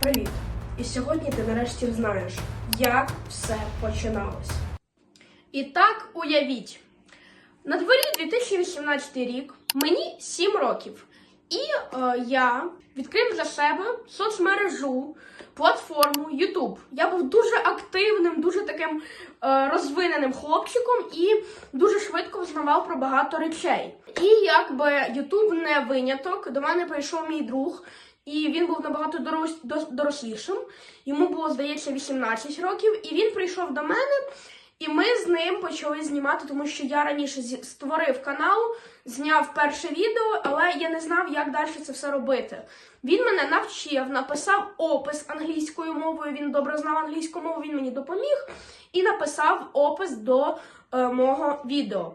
Привіт! І сьогодні ти нарешті знаєш, як все починалось. І так уявіть, на дворі 2018 рік, мені 7 років, і е, я відкрив для себе соцмережу, платформу YouTube. Я був дуже активним, дуже таким е, розвиненим хлопчиком і дуже швидко взнавав про багато речей. І якби YouTube не виняток, до мене прийшов мій друг. І він був набагато дос- дорослішим. Йому було, здається, 18 років. І він прийшов до мене, і ми з ним почали знімати, тому що я раніше створив канал, зняв перше відео, але я не знав, як далі це все робити. Він мене навчив, написав опис англійською мовою. Він добре знав англійську мову, він мені допоміг і написав опис до е, мого відео.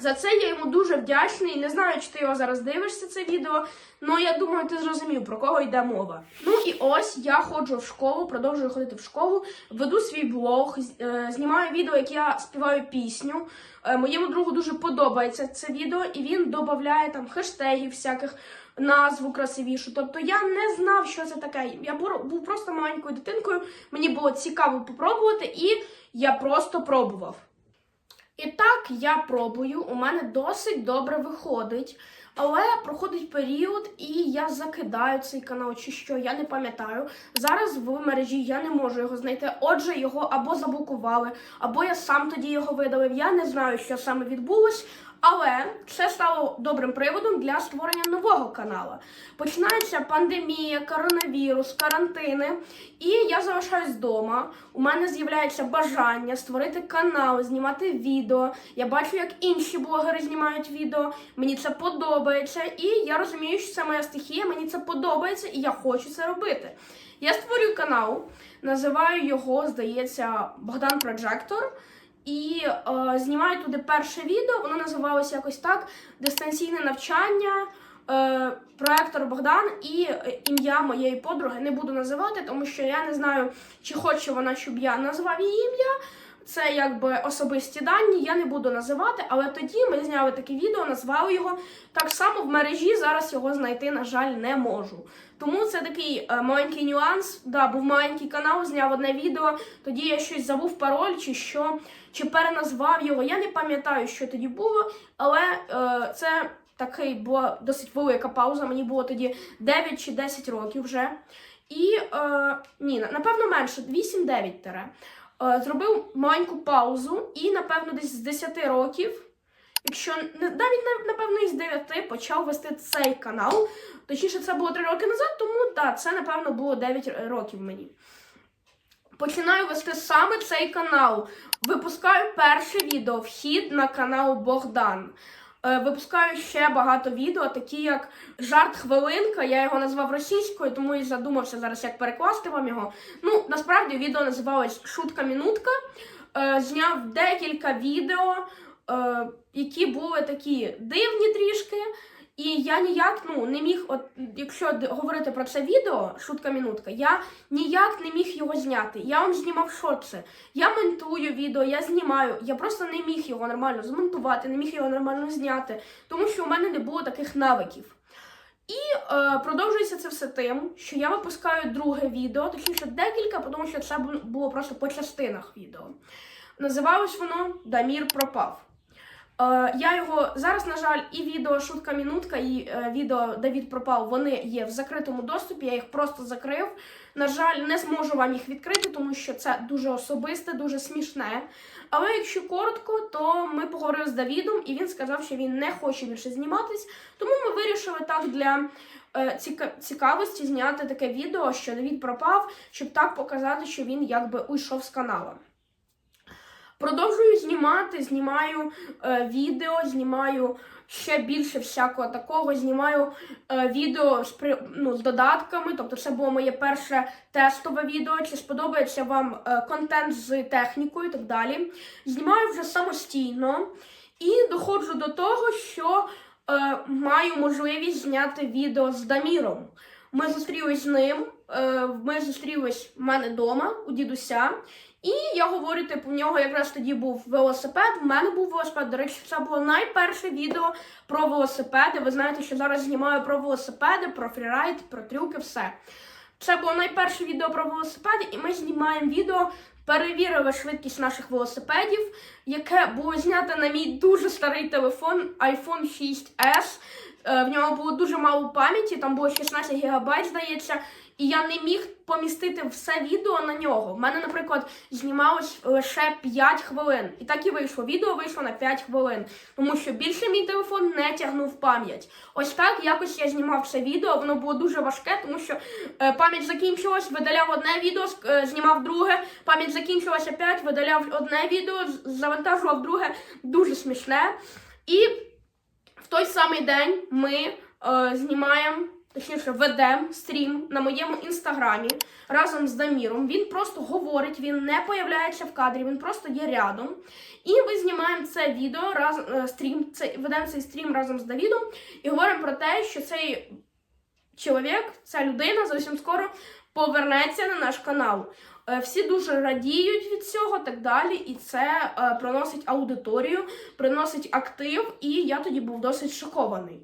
За це я йому дуже вдячний. Не знаю, чи ти його зараз дивишся це відео, але я думаю, ти зрозумів, про кого йде мова. Ну і ось я ходжу в школу, продовжую ходити в школу, веду свій блог, е, знімаю відео, як я співаю пісню. Е, моєму другу дуже подобається це відео, і він додає там хештегів всяких. Назву красивішу. Тобто я не знав, що це таке. Я був просто маленькою дитинкою. Мені було цікаво попробувати, і я просто пробував. І так я пробую, у мене досить добре виходить. Але проходить період, і я закидаю цей канал чи що, я не пам'ятаю. Зараз в мережі я не можу його знайти. Отже, його або заблокували, або я сам тоді його видалив. Я не знаю, що саме відбулось. Але це стало добрим приводом для створення нового каналу. Починається пандемія, коронавірус, карантини, і я залишаюсь вдома. У мене з'являється бажання створити канал, знімати відео. Я бачу, як інші блогери знімають відео. Мені це подобається, і я розумію, що це моя стихія. Мені це подобається, і я хочу це робити. Я створюю канал, називаю його, здається, Богдан Проджектор. І е, знімаю туди перше відео, воно називалося якось так: дистанційне навчання, е, проектор Богдан і е, ім'я моєї подруги не буду називати, тому що я не знаю, чи хоче вона, щоб я назвав її ім'я. Це якби особисті дані, я не буду називати, але тоді ми зняли таке відео, назвали його. Так само в мережі зараз його знайти, на жаль, не можу. Тому це такий е, маленький нюанс. Да, був маленький канал, зняв одне відео, тоді я щось забув пароль чи що, чи переназвав його. Я не пам'ятаю, що тоді було, але е, це такий була досить велика пауза. Мені було тоді 9 чи 10 років вже. І е, ні, напевно менше, 8-9 тере. Е, зробив маленьку паузу, і, напевно, десь з 10 років, якщо навіть на- напевно із 9 почав вести цей канал. Точніше, це було 3 роки назад, тому так, це, напевно, було 9 років мені. Починаю вести саме цей канал. Випускаю перше відео вхід на канал Богдан. Е, Випускаю ще багато відео, такі як жарт хвилинка. Я його назвав російською, тому і задумався зараз, як перекласти вам його. Ну, насправді відео називалось Шутка Мінутка. Е, Зняв декілька відео, е, які були такі дивні трішки. І я ніяк ну не міг, от якщо говорити про це відео, шутка мінутка, я ніяк не міг його зняти. Я вам знімав це. Я монтую відео, я знімаю. Я просто не міг його нормально змонтувати, не міг його нормально зняти, тому що у мене не було таких навиків. І е, продовжується це все тим, що я випускаю друге відео, точніше декілька, тому що це було просто по частинах відео. Називалось воно Дамір пропав. Е, я його зараз, на жаль, і відео Шутка Мінутка, і е, відео Давід пропав. Вони є в закритому доступі. Я їх просто закрив. На жаль, не зможу вам їх відкрити, тому що це дуже особисте, дуже смішне. Але якщо коротко, то ми поговорили з Давідом, і він сказав, що він не хоче більше зніматись. Тому ми вирішили так для е, ціка- цікавості зняти таке відео, що Давід пропав, щоб так показати, що він якби уйшов з каналу. Продовжую знімати, знімаю е, відео, знімаю ще більше всякого такого. Знімаю е, відео з, ну, з додатками. Тобто, це було моє перше тестове відео. Чи сподобається вам е, контент з технікою і так далі. Знімаю вже самостійно і доходжу до того, що е, маю можливість зняти відео з Даміром. Ми зустрілись з ним. е, Ми зустрілись в мене вдома у дідуся. І я говорю, типу, в нього якраз тоді був велосипед. В мене був велосипед. До речі, це було найперше відео про велосипеди. Ви знаєте, що зараз знімаю про велосипеди, про фрірайд, про трюки, все. Це було найперше відео про велосипеди, і ми знімаємо відео. Перевірили швидкість наших велосипедів, яке було знято на мій дуже старий телефон iPhone 6s. Е, В нього було дуже мало пам'яті, там було 16 ГБ, здається, і я не міг помістити все відео на нього. У мене, наприклад, знімалось лише 5 хвилин. І так і вийшло. Відео вийшло на 5 хвилин, тому що більше мій телефон не тягнув пам'ять. Ось так якось я знімав це відео. Воно було дуже важке, тому що е, пам'ять закінчилась, видаляв одне відео, е, знімав друге. Пам'ять закінчилася 5, видаляв одне відео, завантажував друге. Дуже смішне. І той самий день ми е, знімаємо, точніше, ведемо стрім на моєму інстаграмі разом з Даміром. Він просто говорить, він не появляється в кадрі, він просто є рядом. І ми знімаємо це відео разом е, стрім, це, ведемо цей стрім разом з Давідом і говоримо про те, що цей чоловік, ця людина зовсім скоро повернеться на наш канал. Е, Всі дуже радіють від цього, так далі, і це е, приносить аудиторію, приносить актив, і я тоді був досить шокований.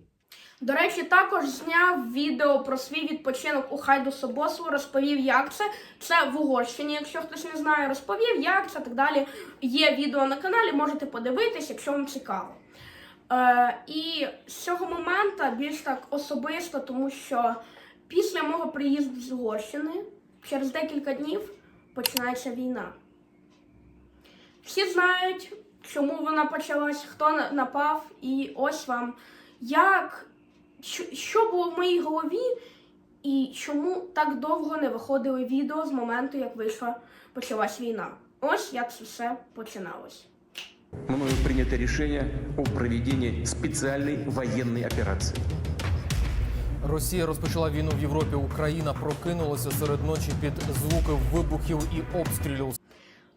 До речі, також зняв відео про свій відпочинок у Хайдусобосу, розповів, як це. Це в Угорщині, якщо хтось не знає, розповів, як це так далі. Є відео на каналі, можете подивитись, якщо вам цікаво. Е, і з цього моменту більш так особисто, тому що після мого приїзду з Угорщини, через декілька днів починається війна. Всі знають, чому вона почалась, хто напав, і ось вам як що, було в моїй голові, і чому так довго не виходили відео з моменту, як вийшла почалась війна. Ось як це все починалось. Мною принято решение о проведении специальной военной операции. Росія розпочала війну в Європі. Україна прокинулася серед ночі під звуки вибухів і обстрілів.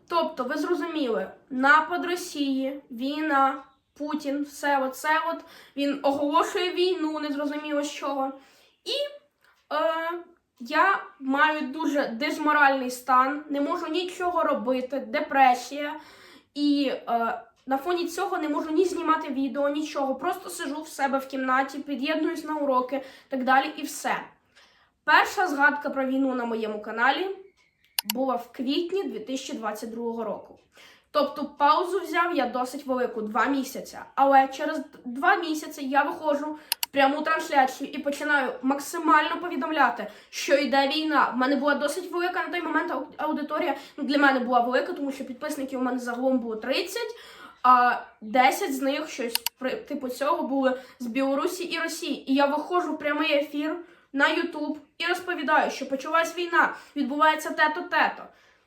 Тобто, ви зрозуміли, напад Росії, війна, Путін, все оце от він оголошує війну, незрозуміло з чого. І е, я маю дуже дезморальний стан, не можу нічого робити, депресія. І е, на фоні цього не можу ні знімати відео, нічого. Просто сижу в себе в кімнаті, під'єднуюсь на уроки, так далі, і все. Перша згадка про війну на моєму каналі була в квітні 2022 року. Тобто паузу взяв я досить велику два місяці. Але через два місяці я виходжу в пряму трансляцію і починаю максимально повідомляти, що йде війна. В мене була досить велика на той момент аудиторія. Ну, для мене була велика, тому що підписників у мене загалом було 30, а 10 з них щось типу цього були з Білорусі і Росії. І я виходжу в прямий ефір на Ютуб і розповідаю, що почалась війна, відбувається те-то, те-то.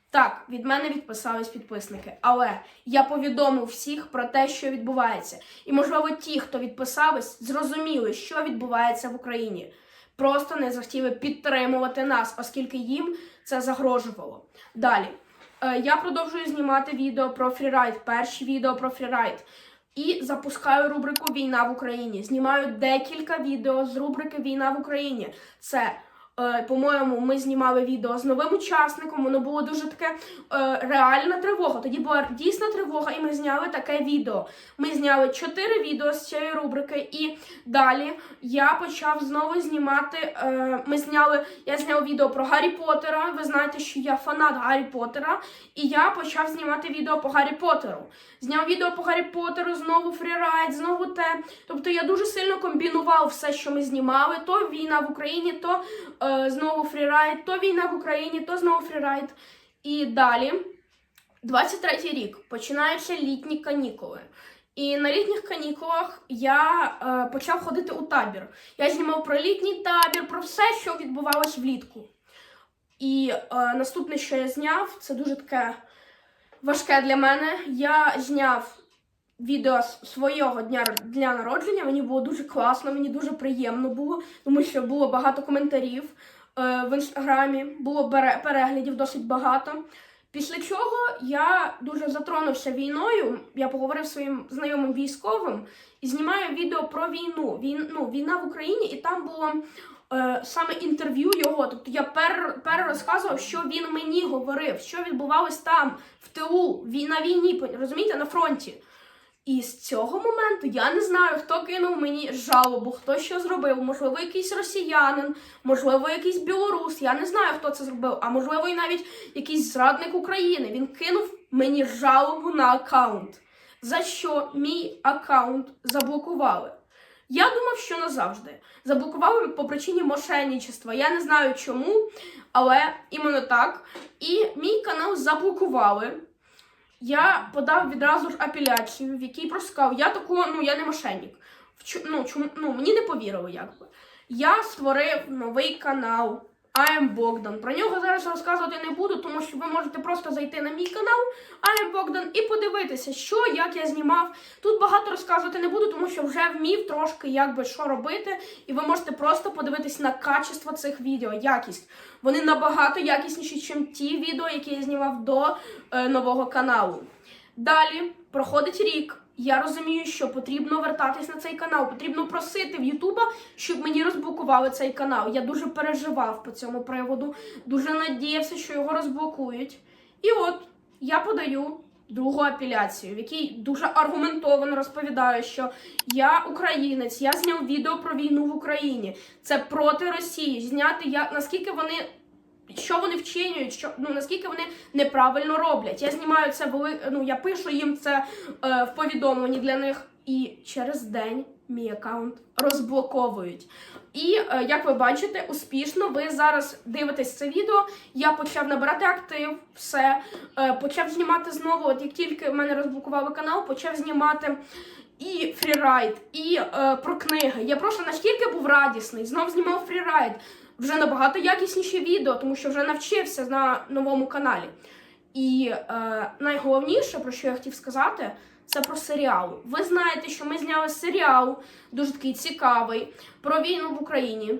Так, від мене відписались підписники, але я повідомив всіх про те, що відбувається. І, можливо, ті, хто відписались, зрозуміли, що відбувається в Україні. Просто не захотіли підтримувати нас, оскільки їм це загрожувало. Далі. Е, я продовжую знімати відео про фрірайд, перші відео про фрірайд. І запускаю рубрику Війна в Україні. Знімаю декілька відео з рубрики Війна в Україні. Це, по-моєму, ми знімали відео з новим учасником. Воно було дуже таке е, реальна тривога. Тоді була дійсна тривога, і ми зняли таке відео. Ми зняли чотири відео з цієї рубрики, і далі я почав знову знімати. Е, ми зняли, я зняв відео про Гаррі Поттера. Ви знаєте, що я фанат Гаррі Поттера, і я почав знімати відео по Гаррі Поттеру. Зняв відео по Гаррі Поттеру, знову фрірайд, знову те. Тобто я дуже сильно комбінував все, що ми знімали. То війна в Україні, то е, знову фрірайд, то війна в Україні, то знову фрірайд. І далі, 23-й рік, починаються літні канікули. І на літніх канікулах я е, почав ходити у табір. Я знімав про літній табір, про все, що відбувалось влітку. І е, наступне, що я зняв, це дуже таке важке для мене. Я зняв відео з свого дня, дня народження. Мені було дуже класно, мені дуже приємно було, тому що було багато коментарів е, в інстаграмі, було переглядів досить багато. Після чого я дуже затронувся війною. Я поговорив зі своїм знайомим військовим і знімаю відео про війну. Він, ну, війна в Україні, і там було е, саме інтерв'ю його. Тобто я пер, перерозказував, що він мені говорив, що відбувалось там, в вій- на війні, розумієте, на фронті. І з цього моменту я не знаю, хто кинув мені жалобу, хто що зробив. Можливо, якийсь росіянин, можливо, якийсь білорус. Я не знаю, хто це зробив, а можливо, і навіть якийсь зрадник України. Він кинув мені жалобу на аккаунт, за що мій аккаунт заблокували. Я думав, що назавжди. Заблокували по причині мошенничества. Я не знаю чому, але іменно так. І мій канал заблокували. Я подав відразу ж апеляцію, в якій просто сказав, я таку, ну я не мошенник. Ну, чому, ну, мені не повірили, якби. Я створив новий канал I am Богдан. Про нього зараз розказувати не буду, тому що ви можете просто зайти на мій канал I am Богдан і подивитися, що, як я знімав. Тут багато розказувати не буду, тому що вже вмів трошки якби що робити, і ви можете просто подивитись на качество цих відео, якість. Вони набагато якісніші, ніж ті відео, які я знімав до е, нового каналу. Далі проходить рік. Я розумію, що потрібно вертатись на цей канал. Потрібно просити в Ютуба, щоб мені розблокували цей канал. Я дуже переживав по цьому приводу, дуже надіявся, що його розблокують. І от я подаю другу апеляцію, в якій дуже аргументовано розповідаю, що я українець, я зняв відео про війну в Україні. Це проти Росії. Зняти як наскільки вони що вони вчинюють, що ну наскільки вони неправильно роблять. Я знімаю це вели... ну, я пишу їм це е, в повідомленні для них, і через день мій аккаунт розблоковують. І е, як ви бачите, успішно ви зараз дивитесь це відео. Я почав набирати актив, все е, почав знімати знову. От як тільки в мене розблокували канал, почав знімати. І фрірайд, і е, про книги. Я просто настільки був радісний, знов знімав фрірайд вже набагато якісніші відео, тому що вже навчився на новому каналі. І е, найголовніше, про що я хотів сказати, це про серіал. Ви знаєте, що ми зняли серіал дуже такий цікавий про війну в Україні.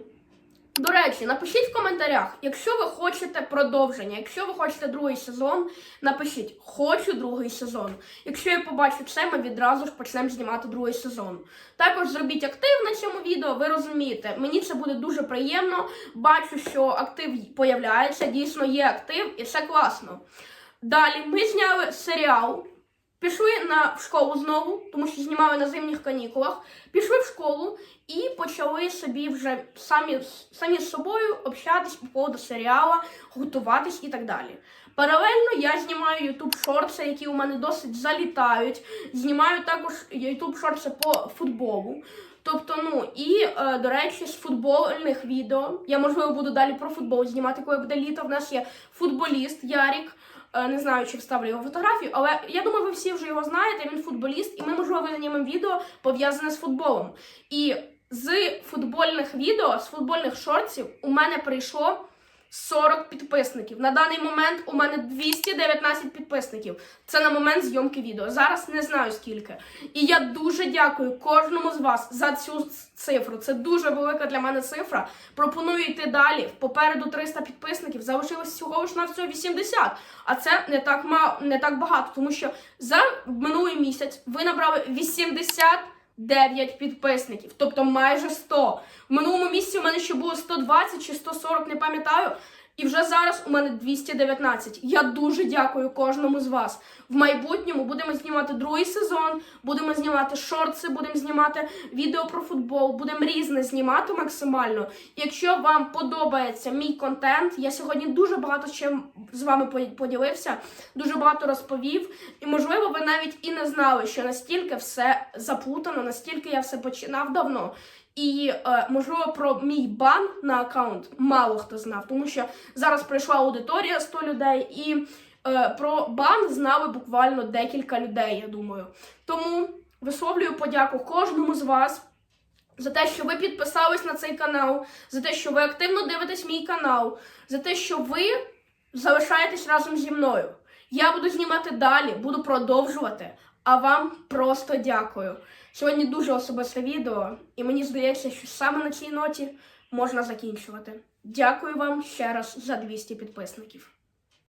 До речі, напишіть в коментарях, якщо ви хочете продовження, якщо ви хочете другий сезон, напишіть хочу другий сезон. Якщо я побачу це, ми відразу ж почнемо знімати другий сезон. Також зробіть актив на цьому відео, ви розумієте, мені це буде дуже приємно. Бачу, що актив появляється, дійсно є актив, і це класно. Далі ми зняли серіал. Пішли на в школу знову, тому що знімали на зимніх канікулах. Пішли в школу і почали собі вже самі, самі з собою общатись по поводу серіала, готуватись і так далі. Паралельно я знімаю YouTube шорти, які у мене досить залітають. Знімаю також YouTube шорти по футболу. Тобто, ну і е, до речі, з футбольних відео я можливо буду далі про футбол знімати, коли буде літо. В нас є футболіст Ярік. Е, Не знаю, чи вставлю його фотографію, але я думаю, ви всі вже його знаєте. Він футболіст, і ми можливо знімемо відео пов'язане з футболом. І з футбольних відео, з футбольних шортів, у мене прийшло 40 підписників. На даний момент у мене 219 підписників. Це на момент зйомки відео. Зараз не знаю скільки. І я дуже дякую кожному з вас за цю цифру. Це дуже велика для мене цифра. Пропоную йти далі. Попереду 300 підписників. Залишилось всього ж на всього 80. А це не так мало, не так багато, тому що за минулий місяць ви набрали 80 9 підписників, тобто майже 100. В минулому місяці у мене ще було 120 чи 140, не пам'ятаю. І вже зараз у мене 219. Я дуже дякую кожному з вас. В майбутньому будемо знімати другий сезон, будемо знімати шорти, будемо знімати відео про футбол, будемо різне знімати максимально. Якщо вам подобається мій контент, я сьогодні дуже багато чим з вами по- поділився, дуже багато розповів. І можливо, ви навіть і не знали, що настільки все заплутано, настільки я все починав давно. І е, можливо про мій бан на аккаунт мало хто знав, тому що зараз прийшла аудиторія 100 людей, і е, про бан знали буквально декілька людей, я думаю. Тому висловлюю подяку кожному з вас за те, що ви підписались на цей канал, за те, що ви активно дивитесь мій канал, за те, що ви залишаєтесь разом зі мною. Я буду знімати далі, буду продовжувати. А вам просто дякую. Сьогодні дуже особисте відео, і мені здається, що саме на цій ноті можна закінчувати. Дякую вам ще раз за 200 підписників.